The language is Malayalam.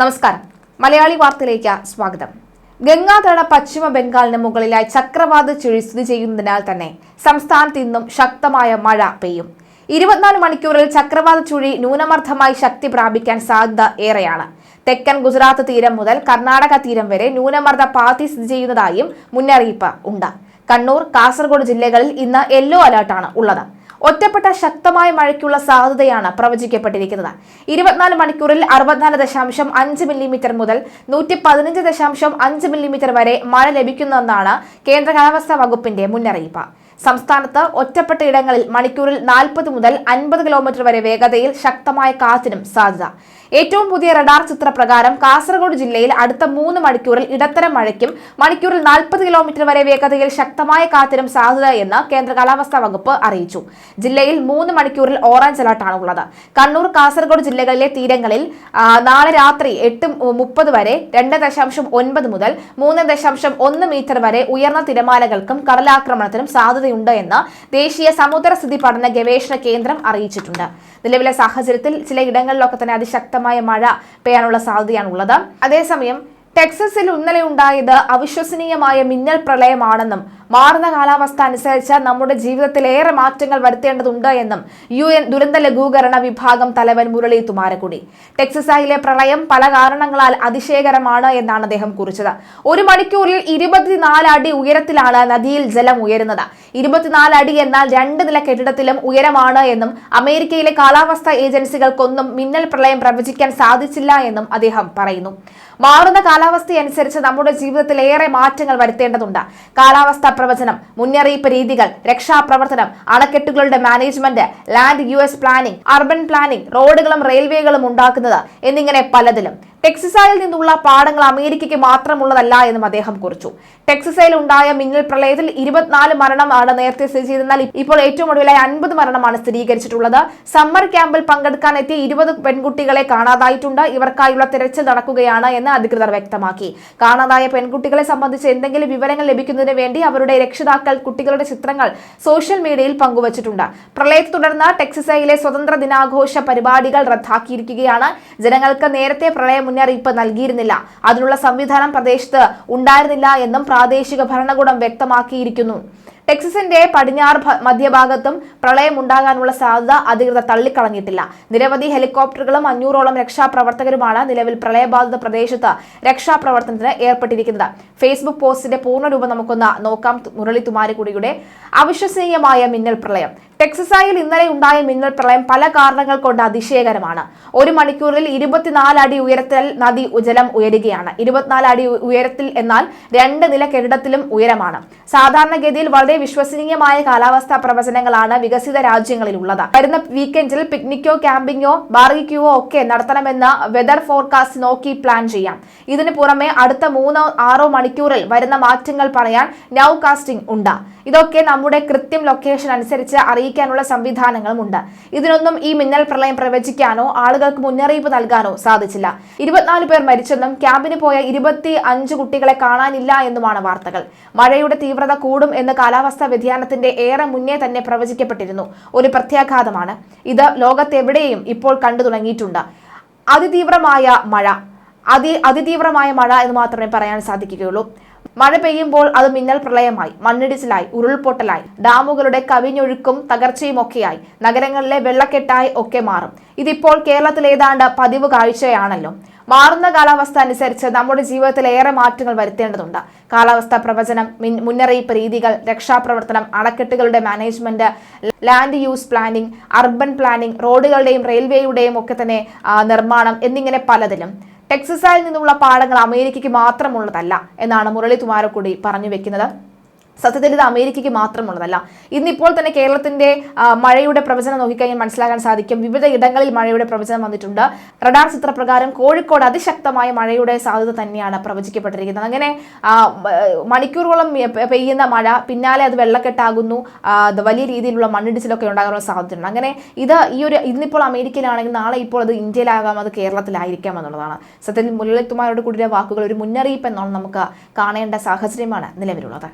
നമസ്കാരം. മലയാളി വാർത്തയിലേക്ക് സ്വാഗതം. ഗംഗാതട പശ്ചിമ ബംഗാളിന് മുകളിലായി ചക്രവാത ചുഴി സ്ഥിതി ചെയ്യുന്നതിനാൽ തന്നെ സംസ്ഥാനത്ത് ഇന്നും ശക്തമായ മഴ പെയ്യും. ഇരുപത്തിനാല് മണിക്കൂറിൽ ചക്രവാത ചുഴി ന്യൂനമർദ്ദമായി ശക്തി പ്രാപിക്കാൻ സാധ്യത ഏറെയാണ്. തെക്കൻ ഗുജറാത്ത് തീരം മുതൽ കർണാടക തീരം വരെ ന്യൂനമർദ്ദ പാത്തി സ്ഥിതി ചെയ്യുന്നതായും മുന്നറിയിപ്പ് ഉണ്ട്. കണ്ണൂർ കാസർഗോഡ് ജില്ലകളിൽ ഇന്ന് യെല്ലോ അലർട്ടാണ് ഉള്ളത്. ഒറ്റപ്പെട്ട ശക്തമായ മഴയ്ക്കുള്ള സാധ്യതയാണ് പ്രവചിക്കപ്പെട്ടിരിക്കുന്നത്. ഇരുപത്തിനാല് മണിക്കൂറിൽ അറുപത്തിനാല് ദശാംശം അഞ്ച് മില്ലിമീറ്റർ മുതൽ നൂറ്റി പതിനഞ്ച് ദശാംശം അഞ്ച് മില്ലിമീറ്റർ വരെ മഴ ലഭിക്കുന്നെന്നാണ് കേന്ദ്ര കാലാവസ്ഥാ വകുപ്പിന്റെ മുന്നറിയിപ്പ്. സംസ്ഥാനത്ത് ഒറ്റപ്പെട്ട ഇടങ്ങളിൽ മണിക്കൂറിൽ നാൽപ്പത് മുതൽ അൻപത് കിലോമീറ്റർ വരെ വേഗതയിൽ ശക്തമായ കാറ്റിനും സാധ്യത. ഏറ്റവും പുതിയ റഡാർ ചിത്രപ്രകാരം കാസർഗോഡ് ജില്ലയിൽ അടുത്ത മൂന്ന് മണിക്കൂറിൽ ഇടത്തരം മഴയ്ക്കും മണിക്കൂറിൽ നാൽപ്പത് കിലോമീറ്റർ വരെ വേഗതയിൽ ശക്തമായ കാറ്റിനും സാധ്യത എന്ന് കേന്ദ്ര കാലാവസ്ഥാ വകുപ്പ് അറിയിച്ചു. ജില്ലയിൽ മൂന്ന് മണിക്കൂറിൽ ഓറഞ്ച് അലർട്ടാണ് ഉള്ളത്. കണ്ണൂർ കാസർഗോഡ് ജില്ലകളിലെ തീരങ്ങളിൽ നാളെ രാത്രി എട്ട് മുപ്പത് വരെ രണ്ട് ദശാംശം ഒൻപത് മുതൽ മൂന്ന് ദശാംശം ഒന്ന് മീറ്റർ വരെ ഉയർന്ന തിരമാലകൾക്കും കടലാക്രമണത്തിനും സാധ്യതയുണ്ട് എന്ന് ദേശീയ സമുദ്രസ്ഥിതി പഠന ഗവേഷണ കേന്ദ്രം അറിയിച്ചിട്ടുണ്ട്. നിലവിലെ സാഹചര്യത്തിൽ ചില ഇടങ്ങളിലൊക്കെ തന്നെ അതിശക്തമായ മഴ പെയ്യാനുള്ള സാധ്യതയാണുള്ളത്. അതേസമയം ടെക്സസിൽ ഇന്നലെ ഉണ്ടായത് അവിശ്വസനീയമായ മിന്നൽ പ്രളയമാണെന്നും മാറുന്ന കാലാവസ്ഥ അനുസരിച്ച് നമ്മുടെ ജീവിതത്തിൽ ഏറെ മാറ്റങ്ങൾ വരുത്തേണ്ടതുണ്ട് എന്നും യു എൻ ദുരന്ത ലഘൂകരണ വിഭാഗം തലവൻ മുരളി തുമാരക്കുടി. ടെക്സസായിലെ പ്രളയം പല കാരണങ്ങളാൽ അതിശയകരമാണ് എന്നാണ് അദ്ദേഹം കുറിച്ചത്. ഒരു മണിക്കൂറിൽ ഇരുപത്തിനാല് അടി ഉയരത്തിലാണ് നദിയിൽ ജലം ഉയരുന്നത്. ഇരുപത്തിനാല് അടി എന്നാൽ രണ്ട് നില കെട്ടിടത്തിലും ഉയരമാണ് എന്നും അമേരിക്കയിലെ കാലാവസ്ഥാ ഏജൻസികൾക്കൊന്നും മിന്നൽ പ്രളയം പ്രവചിക്കാൻ സാധിച്ചില്ല എന്നും അദ്ദേഹം പറയുന്നു. മാറുന്ന കാലാവസ്ഥയനുസരിച്ച് നമ്മുടെ ജീവിതത്തിൽ ഏറെ മാറ്റങ്ങൾ വരുത്തേണ്ടതുണ്ട്. കാലാവസ്ഥാ പ്രവചനം മുന്നറിയിപ്പ് രീതികൾ രക്ഷാപ്രവർത്തനം അണക്കെട്ടുകളുടെ management land use planning urban planning റോഡുകളും റെയിൽവേകളും ഉണ്ടാക്കുന്നത് എന്നിങ്ങനെ പലതിലും. ടെക്സസായിൽ നിന്നുള്ള പാഠങ്ങൾ അമേരിക്കയ്ക്ക് മാത്രമുള്ളതല്ല എന്നും അദ്ദേഹം കുറിച്ചു. ടെക്സസയിൽ ഉണ്ടായ മിന്നൽ പ്രളയത്തിൽ ഇരുപത്തിനാല് മരണമാണ് നേരത്തെ സ്ഥിതി ചെയ്തെന്നാൽ ഇപ്പോൾ ഏറ്റവും ഒടുവിലായി അൻപത് മരണമാണ് സ്ഥിരീകരിച്ചിട്ടുള്ളത്. സമ്മർ ക്യാമ്പിൽ പങ്കെടുക്കാൻ എത്തിയ ഇരുപത് പെൺകുട്ടികളെ കാണാതായിട്ടുണ്ട്. ഇവർക്കായുള്ള തിരച്ചിൽ നടക്കുകയാണ് എന്ന് അധികൃതർ വ്യക്തമാക്കി. കാണാതായ പെൺകുട്ടികളെ സംബന്ധിച്ച് എന്തെങ്കിലും വിവരങ്ങൾ ലഭിക്കുന്നതിന് വേണ്ടി അവരുടെ രക്ഷിതാക്കൾ കുട്ടികളുടെ ചിത്രങ്ങൾ സോഷ്യൽ മീഡിയയിൽ പങ്കുവച്ചിട്ടുണ്ട്. പ്രളയത്തെ തുടർന്ന് ടെക്സസയിലെ സ്വതന്ത്ര ദിനാഘോഷ പരിപാടികൾ റദ്ദാക്കിയിരിക്കുകയാണ്. ജനങ്ങൾക്ക് നേരത്തെ പ്രളയ മുന്നറിയിപ്പ് നൽകിയിരുന്നില്ല. അതിനുള്ള സംവിധാനം പ്രദേശത്ത് ഉണ്ടായിരുന്നില്ല എന്നും പ്രാദേശിക ഭരണകൂടം വ്യക്തമാക്കിയിരിക്കുന്നു. ടെക്സസിന്റെ പടിഞ്ഞാറ് മധ്യഭാഗത്തും പ്രളയം ഉണ്ടാകാനുള്ള സാധ്യത അധികൃതർ തള്ളിക്കളഞ്ഞിട്ടില്ല. നിരവധി ഹെലികോപ്റ്ററുകളും അഞ്ഞൂറോളം രക്ഷാപ്രവർത്തകരുമാണ് നിലവിൽ പ്രളയബാധിത പ്രദേശത്ത് രക്ഷാപ്രവർത്തനത്തിന് ഏർപ്പെട്ടിരിക്കുന്നത്. ഫേസ്ബുക്ക് പോസ്റ്റിന്റെ പൂർണരൂപം നമുക്കൊന്ന് നോക്കാം. മുരളി തുമാരിക്കുടിയുടെ അവിശ്വസനീയമായ മിന്നൽ പ്രളയം. ടെക്സസായിൽ ഇന്നലെ ഉണ്ടായ മിന്നൽ പ്രളയം പല കാരണങ്ങൾ കൊണ്ട് അതിശയകരമാണ്. ഒരു മണിക്കൂറിൽ ഇരുപത്തിനാല് അടി ഉയരത്തിൽ നദി ജലം ഉയരുകയാണ്. ഇരുപത്തിനാല് അടി ഉയരത്തിൽ എന്നാൽ രണ്ട് നില കെട്ടിടത്തിലും ഉയരമാണ്. സാധാരണഗതിയിൽ വളരെ വിശ്വസനീയമായ കാലാവസ്ഥാ പ്രവചനങ്ങളാണ് വികസിത രാജ്യങ്ങളിൽ ഉള്ളത് വരുന്ന വീക്കെൻഡിൽ പിക്നിക്കോ ക്യാമ്പിങ്ങോ ബാർബിക്യൂവോ ഒക്കെ നടത്തണമെന്ന് വെതർ ഫോർകാസ്റ്റ് നോക്കി പ്ലാൻ ചെയ്യാം. ഇതിനു പുറമെ അടുത്ത മൂന്നോ ആറോ മണിക്കൂറിൽ വരുന്ന മാറ്റങ്ങൾ പറയാൻ നൗ കാസ്റ്റിംഗ് ഉണ്ട്. ഇതൊക്കെ നമ്മുടെ കൃത്യം ലൊക്കേഷൻ അനുസരിച്ച് അറിയിക്കാനുള്ള സംവിധാനങ്ങളും ഉണ്ട് ഇതിനൊന്നും ഈ മിന്നൽ പ്രളയം പ്രവചിക്കാനോ ആളുകൾക്ക് മുന്നറിയിപ്പ് നൽകാനോ സാധിച്ചില്ല. ഇരുപത്തിനാല് പേർ മരിച്ചെന്നും ക്യാമ്പിന് പോയ ഇരുപത്തി അഞ്ച് കുട്ടികളെ കാണാനില്ല എന്നുമാണ് വാർത്തകൾ. മഴയുടെ തീവ്രത കൂടും എന്ന് കാലാവസ്ഥാ വ്യതിയാനത്തിന്റെ ഏറെ മുന്നേ തന്നെ പ്രവചിക്കപ്പെട്ടിരുന്നു. ഒരു പ്രത്യാഘാതമാണ്. ഇത് ലോകത്തെവിടെയും ഇപ്പോൾ കണ്ടു തുടങ്ങിയിട്ടുണ്ട്. അതിതീവ്രമായ മഴ. അതി അതിതീവ്രമായ മഴ എന്ന് മാത്രമേ പറയാൻ സാധിക്കുകയുള്ളൂ. മഴ പെയ്യുമ്പോൾ അത് മിന്നൽ പ്രളയമായി മണ്ണിടിച്ചിലായി ഉരുൾപൊട്ടലായി ഡാമുകളുടെ കവിഞ്ഞൊഴുക്കും തകർച്ചയും ഒക്കെയായി നഗരങ്ങളിലെ വെള്ളക്കെട്ടായി ഒക്കെ മാറും. ഇതിപ്പോൾ കേരളത്തിൽ ഏതാണ്ട് പതിവ് കാഴ്ചയാണല്ലോ. മാറുന്ന കാലാവസ്ഥ അനുസരിച്ച് നമ്മുടെ ജീവിതത്തിൽ ഏറെ മാറ്റങ്ങൾ വരുത്തേണ്ടതുണ്ട്. കാലാവസ്ഥാ പ്രവചനം മുന്നറിയിപ്പ് രീതികൾ രക്ഷാപ്രവർത്തനം അണക്കെട്ടുകളുടെ management land use planning urban planning റോഡുകളുടെയും റെയിൽവേയുടെയും ഒക്കെ തന്നെ നിർമ്മാണം എന്നിങ്ങനെ പലതിലും. ടെക്സസായിൽ നിന്നുള്ള പാഠങ്ങൾ അമേരിക്കയ്ക്ക് മാത്രമുള്ളതല്ല എന്നാണ് മുരളി തുമാരക്കുടി പറഞ്ഞു വെക്കുന്നത്. സത്യത്തിൽ ഇത് അമേരിക്കയ്ക്ക് മാത്രമുള്ളതല്ല. ഇന്നിപ്പോൾ തന്നെ കേരളത്തിന്റെ മഴയുടെ പ്രവചനം നോക്കിക്കഴിഞ്ഞാൽ മനസ്സിലാക്കാൻ സാധിക്കും. വിവിധ ഇടങ്ങളിൽ മഴയുടെ പ്രവചനം വന്നിട്ടുണ്ട്. റഡാർ ചിത്രപ്രകാരം കോഴിക്കോട് അതിശക്തമായ മഴയുടെ സാധ്യത തന്നെയാണ് പ്രവചിക്കപ്പെട്ടിരിക്കുന്നത്. അങ്ങനെ മണിക്കൂറുകളും പെയ്യുന്ന മഴ പിന്നാലെ അത് വെള്ളക്കെട്ടാകുന്നു. വലിയ രീതിയിലുള്ള മണ്ണിടിച്ചിലൊക്കെ ഉണ്ടാകാനുള്ള സാധ്യതയുണ്ട്. അങ്ങനെ ഇത് ഈ ഒരു ഇന്നിപ്പോൾ അമേരിക്കയിലാണെങ്കിൽ നാളെ ഇപ്പോൾ അത് ഇന്ത്യയിലാകാം അത് കേരളത്തിലായിരിക്കാം എന്നുള്ളതാണ്. സത്യത്തിൽ മുരളിത്തുമാരോട് കൂടിയ വാക്കുകൾ ഒരു മുന്നറിയിപ്പ് എന്നാണ് നമുക്ക് കാണേണ്ട സാഹചര്യമാണ് നിലവിലുള്ളത്.